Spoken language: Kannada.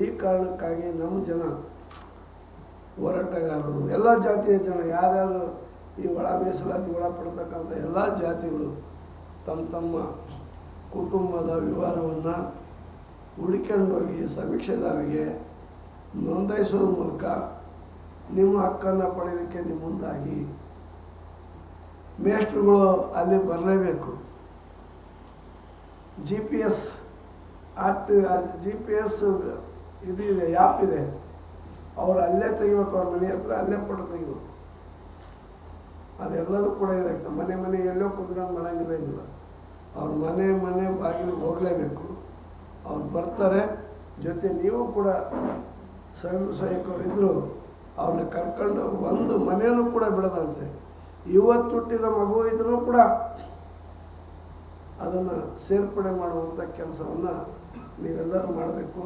ಈ ಕಾರಣಕ್ಕಾಗಿ ನಮ್ಮ ಜನ ಹೋರಾಟಗಾರರು, ಎಲ್ಲ ಜಾತಿಯ ಜನ, ಯಾರ್ಯಾರು ಈ ಒಳ ಮೀಸಲಾತಿ ಒಳಪಡ್ತಕ್ಕಂಥ ಎಲ್ಲ ಜಾತಿಗಳು ತಮ್ಮ ತಮ್ಮ ಕುಟುಂಬದ ವಿವರವನ್ನು ಹುಡುಕೊಂಡೋಗಿ ಸಮೀಕ್ಷೆದಾರರಿಗೆ ನೋಂದಾಯಿಸುವ ಮೂಲಕ ನಿಮ್ಮ ಹಕ್ಕನ್ನು ಪಡೆಯೋದಕ್ಕೆ ನಿಮ್ಮ ಮುಂದಾಗಿ ಮೇಷ್ಟ್ರುಗಳು ಅಲ್ಲಿ ಬರಲೇಬೇಕು. G P S app G P S ಇದು ಇದೆ, ಯಾಪ್ ಇದೆ. ಅವ್ರು ಅಲ್ಲೇ ತೆಗಿಬೇಕು, ಅವ್ರ ಮನೆ ಹತ್ರ ಅಲ್ಲೇ ಫೋಟೋ ತೆಗಿಬೇಕು. ಅದೆಲ್ಲದೂ ಕೂಡ ಇದೆ. ಮನೆ ಮನೆ ಎಲ್ಲೋ ಕುತ್ಕೊಂಡು ಮಾಡಂಗಿಲ್ಲ ಇಲ್ಲ ಅವ್ರ ಮನೆ ಮನೆ ಬಾಗಿಲು ಹೋಗಲೇಬೇಕು. ಅವ್ರು ಬರ್ತಾರೆ. ಜೊತೆ ನೀವು ಕೂಡ ಸ್ವಯಂ ಸಹಾಯಕರಿದ್ದರು ಅವ್ರನ್ನ ಕರ್ಕೊಂಡು ಒಂದು ಮನೆಯಲ್ಲೂ ಕೂಡ ಬಿಡದಂತೆ ಇವತ್ತು ಹುಟ್ಟಿದ ಮಗು ಇದ್ರೂ ಕೂಡ ಅದನ್ನು ಸೇರ್ಪಡೆ ಮಾಡುವಂಥ ಕೆಲಸವನ್ನು ನೀವೆಲ್ಲರೂ ಮಾಡಬೇಕು.